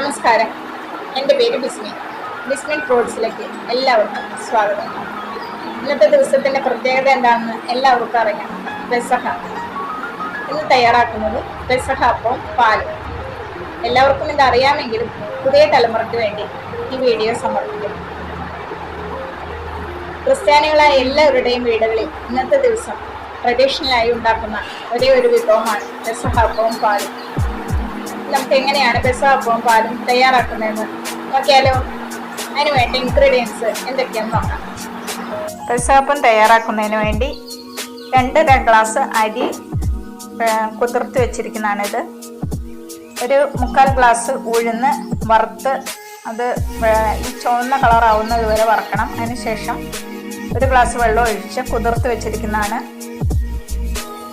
നമസ്കാരം. എന്റെ പേര് ബിസ്മി. ബിസ്മിൻ ഫ്രൂട്ട്സിലേക്ക് എല്ലാവർക്കും സ്വാഗതം. ഇന്നത്തെ ദിവസത്തിന്റെ പ്രത്യേകത എന്താണെന്ന് എല്ലാവർക്കും അറിയാം. പെസഹ. ഇന്ന് തയ്യാറാക്കുന്നത് പെസഹ അപ്പവും പാലും. എല്ലാവർക്കും ഇത് അറിയാമെങ്കിലും പുതിയ തലമുറയ്ക്ക് വേണ്ടി ഈ വീഡിയോ സമർപ്പിക്കും. ക്രിസ്ത്യാനികളായ എല്ലാവരുടെയും വീടുകളിൽ ഇന്നത്തെ ദിവസം ട്രഡീഷണലായി ഉണ്ടാക്കുന്ന ഒരേ ഒരു വിഭവമാണ് പെസഹ അപ്പവും പാലും. നമുക്ക് എങ്ങനെയാണ് പെസാപ്പവും പാലും തയ്യാറാക്കുന്നതെന്ന് നോക്കിയാലോ? അതിന് വേണ്ട ഇൻഗ്രീഡിയൻസ് എന്തൊക്കെയാണെന്ന് നോക്കാം. പെസാപ്പം തയ്യാറാക്കുന്നതിന് വേണ്ടി രണ്ടര ഗ്ലാസ് അരി കുതിർത്ത് വെച്ചിരിക്കുന്നതാണിത്. ഒരു മുക്കാൽ ഗ്ലാസ് ഉഴുന്ന് വറുത്ത് അത് ഈ ചുവന്ന കളറാവുന്നത് വരെ വറക്കണം. അതിന് ശേഷം ഒരു ഗ്ലാസ് വെള്ളം ഒഴിച്ച് കുതിർത്ത് വെച്ചിരിക്കുന്നതാണ്.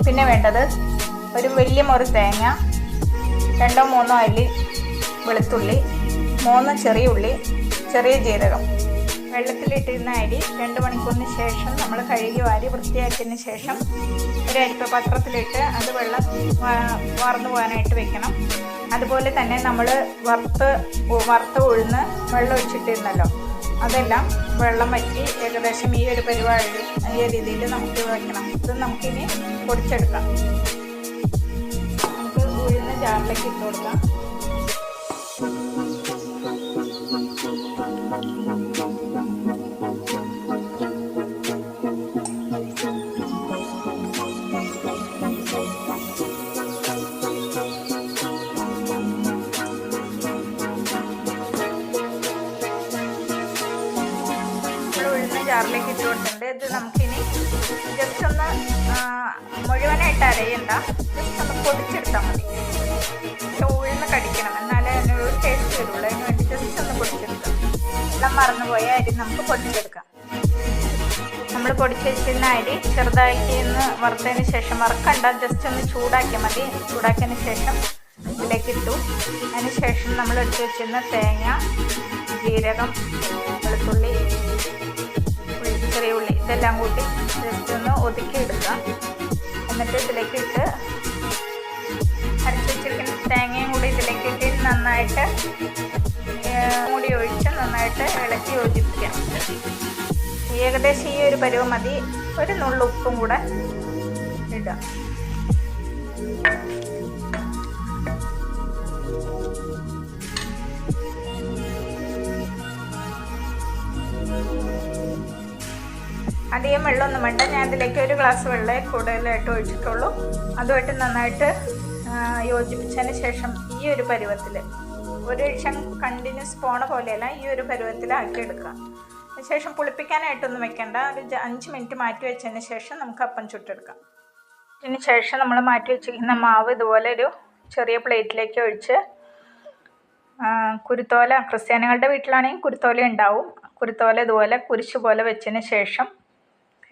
പിന്നെ വേണ്ടത് ഒരു വലിയ മുറി തേങ്ങ രണ്ടോ മൂന്നോ അല്ലി വെളുത്തുള്ളി മൂന്ന് ചെറിയ ഉള്ളി ചെറിയ ജീരകം. വെള്ളത്തിലിട്ടിരുന്ന അരി രണ്ട് മണിക്കൂറിന് ശേഷം നമ്മൾ കഴുകി വാരി വൃത്തിയാക്കിയതിന് ശേഷം ഒരു അരിപ്പ പാത്രത്തിലിട്ട് അത് വെള്ളം വറന്നു പോകാനായിട്ട് വെക്കണം. അതുപോലെ തന്നെ നമ്മൾ വറുത്ത് വറുത്ത് ഉഴുന്ന് വെള്ളം ഒഴിച്ചിട്ടിരുന്നല്ലോ അതെല്ലാം വെള്ളം വറ്റി ഏകദേശം ഈ ഒരു പരിപാടി ഈ രീതിയിൽ നമുക്ക് വയ്ക്കണം ഇത് നമുക്കിനി പൊടിച്ചെടുക്കാം. ജാറിലേക്ക് ഇട്ട് കൊടുക്കാം. ജാറിലേക്ക് ഇട്ട് കൊടുത്തിട്ടുണ്ട്. ഇത് നമുക്കിനി ജസ്റ്റ് ഒന്ന് മുഴുവനായിട്ട് അരയണ്ട. ജസ്റ്റ് ഒന്ന് പൊടിച്ചെടുത്താൽ മതി. എല്ലാം മറന്നുപോയ അരി നമുക്ക് പൊടിച്ചെടുക്കാം നമ്മൾ പൊടിച്ച് വെച്ചിരുന്ന അരി ചെറുതായിട്ട് ഒന്ന് വറുത്തതിന് ശേഷം വറക്കണ്ട ജസ്റ്റ് ഒന്ന് ചൂടാക്കിയാൽ മതി. ചൂടാക്കിയതിന് ശേഷം ഇതിലേക്ക് ഇട്ടു. അതിന് ശേഷം നമ്മൾ എടുത്തു വെച്ചിരുന്ന തേങ്ങ ജീരകം വെളുത്തുള്ളി ചെറിയ ഉള്ളി ഇതെല്ലാം കൂട്ടി ജസ്റ്റ് ഒന്ന് ഒതുക്കി എന്നിട്ട് ഇതിലേക്ക് ഇട്ട് അരച്ച് വെച്ചിരിക്കുന്ന തേങ്ങയും കൂടി ഇതിലേക്ക് ഇട്ട് നന്നായിട്ട് മൂടി ഒഴിച്ച് നന്നായിട്ട് ഇളക്കി യോജിപ്പിക്കാം. ഏകദേശം ഈ ഒരു പരുവം മതി. ഒരു നുള്ളു ഉപ്പും കൂടെ ഇടാം അധികം വെള്ളമൊന്നും വേണ്ട. ഞാൻ അതിലേക്ക് ഒരു ഗ്ലാസ് വെള്ളമേ കൂടുതലായിട്ട് ഒഴിച്ചിട്ടുള്ളൂ. അതുമായിട്ട് നന്നായിട്ട് യോജിപ്പിച്ചതിന് ശേഷം ഈ ഒരു പരുവത്തിൽ ഒരു ഷം കണ്ടിന്യൂസ് പോണ പോലെയല്ല ഈ ഒരു പരുവത്തിലാക്കി എടുക്കുക. അതിനുശേഷം പുളിപ്പിക്കാനായിട്ടൊന്നും വെക്കേണ്ട. ഒരു അഞ്ച് മിനിറ്റ് മാറ്റി വെച്ചതിന് ശേഷം നമുക്ക് അപ്പം ചുട്ടെടുക്കാം. അതിന് ശേഷം നമ്മൾ മാറ്റി വെച്ചിരിക്കുന്ന മാവ് ഇതുപോലെ ഒരു ചെറിയ പ്ലേറ്റിലേക്ക് ഒഴിച്ച് കുരുത്തോല ക്രിസ്ത്യാനികളുടെ വീട്ടിലാണെങ്കിൽ കുരുത്തോല ഉണ്ടാവും. കുരുത്തോല ഇതുപോലെ കുരിശ് പോലെ വെച്ചതിന് ശേഷം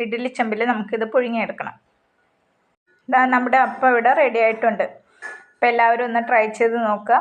ഇഡ്ഡലി ചെമ്പിൽ നമുക്കിത് പുഴുങ്ങിയെടുക്കണം. ഇതാ നമ്മുടെ അപ്പം ഇവിടെ റെഡി ആയിട്ടുണ്ട്. അപ്പോൾ എല്ലാവരും ഒന്ന് ട്രൈ ചെയ്ത് നോക്കുക.